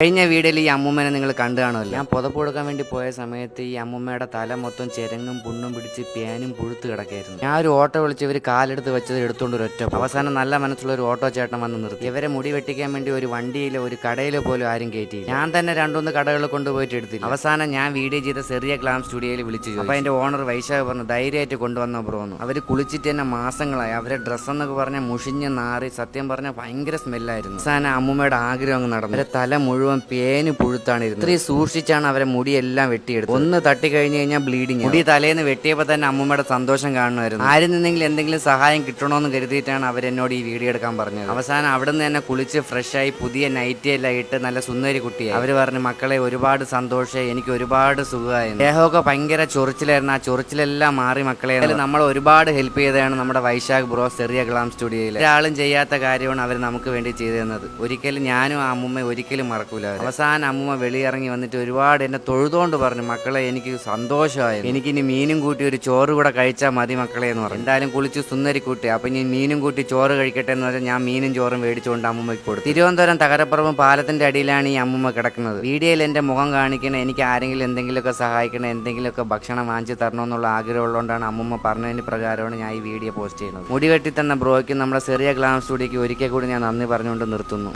കഴിഞ്ഞ വീഡിയോയിൽ ഈ അമ്മൂമ്മനെ നിങ്ങൾ കണ്ടു കാണുമല്ലോ. ഞാൻ പുതപ്പ് കൊടുക്കാൻ വേണ്ടി പോയ സമയത്ത് ഈ അമ്മൂമ്മയുടെ തല മൊത്തം ചെരങ്ങും പുണ്ണും പിടിച്ച് പേനും പുഴുത്ത് കിടക്കായിരുന്നു. ഞാൻ ഒരു ഓട്ടോ വിളിച്ച് ഇവർ കാലെടുത്ത് വെച്ചത് എടുത്തുകൊണ്ട് ഒരു ഒറ്റ അവസാനം നല്ല മനസ്സുള്ള ഒരു ഓട്ടോ ചേട്ടൻ വന്ന് നിർത്തി. ഇവരെ മുടി വെട്ടിക്കാൻ വേണ്ടി ഒരു വണ്ടിയിലോ ഒരു കടയിലോ പോലും ആരും കയറ്റി ഞാൻ തന്നെ രണ്ടുമൂന്ന് കടകളിൽ കൊണ്ടുപോയിട്ട് എടുത്തില്ല. അവസാനം ഞാൻ വീഡിയോ ചെയ്ത ചെറിയ ഗ്ലാം സ്റ്റുഡിയോയിൽ വിളിച്ചു. അപ്പൊ അതിന്റെ ഓണർ വൈശാഖ് പറഞ്ഞു ധൈര്യമായിട്ട് കൊണ്ടുവന്ന പറഞ്ഞു അവർ കുളിച്ചിട്ട് തന്നെ മാസങ്ങളായി. അവരെ ഡ്രസ്സ് എന്നൊക്കെ പറഞ്ഞ മുഷിഞ്ഞ് നാറി സത്യം പറഞ്ഞ ഭയങ്കര സ്മെല്ലായിരുന്നു അവസാനം അമ്മൂമ്മയുടെ ആഗ്രഹം അങ്ങ് നടന്നു. അവരെ തല മുഴുവൻ പേന് പുഴുത്താണ് ഇരുന്നത്. ഇത്രയും സൂക്ഷിച്ചാണ് അവരെ മുടിയെല്ലാം വെട്ടിയെടുത്തത്. ഒന്ന് തട്ടി കഴിഞ്ഞു കഴിഞ്ഞാൽ ബ്ലീഡിങ് മുടി തലേന്ന് വെട്ടിയപ്പോൾ തന്നെ അമ്മൂമ്മയുടെ സന്തോഷം കാണുമായിരുന്നു ആരിൽ നിന്നെങ്കിലും എന്തെങ്കിലും സഹായം കിട്ടണമെന്ന് കരുതിയിട്ടാണ് അവരെന്നോട് ഈ വീഡിയോ എടുക്കാൻ പറഞ്ഞത്. അവസാനം അവിടെ നിന്ന് തന്നെ കുളിച്ച് ഫ്രഷായി പുതിയ നൈറ്റി എല്ലാം ഇട്ട് നല്ല സുന്ദരി കുട്ടിയായി. അവർ പറഞ്ഞു മക്കളെ ഒരുപാട് സന്തോഷം എനിക്ക് ഒരുപാട് സുഖമായി ദേഹമൊക്കെ ഭയങ്കര ചൊറിച്ചിലായിരുന്നു. ആ ചൊറിച്ചിലെല്ലാം മാറി മക്കളെ. നമ്മൾ ഒരുപാട് ഹെൽപ്പ് ചെയ്തതാണ് നമ്മുടെ വൈശാഖ് ബ്രോ ചെറിയ ഗ്ലാം സ്റ്റുഡിയോയിൽ ഒരാളും ചെയ്യാത്ത കാര്യമാണ് അവർ നമുക്ക് വേണ്ടി ചെയ്തു തന്നത്. ഒരിക്കലും ഞാനും ആ അമ്മുമ്മ ഒരിക്കലും മറക്കൂല. അവരെ. അവസാനം അമ്മുമ്മ വെളിയിറങ്ങി വന്നിട്ട് ഒരുപാട് എന്നെ തൊഴുതോണ്ട് പറഞ്ഞു മക്കളെ എനിക്ക് സന്തോഷമായി എനിക്കിനി മീനും കൂട്ടി ഒരു ചോറ് കൂടെ കഴിച്ചാൽ മതി മക്കളെ എന്ന് പറഞ്ഞു. എന്തായാലും കുളിച്ച് സുന്ദരി കൂട്ടി. അപ്പൊ ഇനി മീനും കൂട്ടി ചോറ് കഴിക്കട്ടെ എന്ന് പറഞ്ഞാൽ ഞാൻ മീനും ചോറും മേടിച്ചുകൊണ്ട് അമ്മമ്മയ്ക്ക് കൊടുത്തു. തിരുവനന്തപുരം തകരപ്പുറവും പാലത്തിന്റെ അടിയിലാണ് ഈ അമ്മമ്മ കിടക്കുന്നത്. വീഡിയോയിൽ എന്റെ മുഖം കാണിക്കണം എനിക്ക് ആരെങ്കിലും എന്തെങ്കിലുമൊക്കെ സഹായിക്കണം എന്തെങ്കിലുമൊക്കെ ഭക്ഷണം വാങ്ങിച്ചു തരണമെന്നുള്ള ആഗ്രഹമുള്ളതുകൊണ്ടാണ് അമ്മമ്മ പറഞ്ഞതിന് പ്രകാരമാണ് ഞാൻ ഈ വീഡിയോ പോസ്റ്റ് ചെയ്യുന്നത്. മുടി വെട്ടി തന്ന ബ്രോയ്ക്ക് നമ്മുടെ ചെറിയ ഗ്ലാം സ്റ്റുഡിയോക്ക് ഒരിക്കൽ കൂടി ഞാൻ നന്ദി പറഞ്ഞുകൊണ്ട് നിർത്തുന്നു.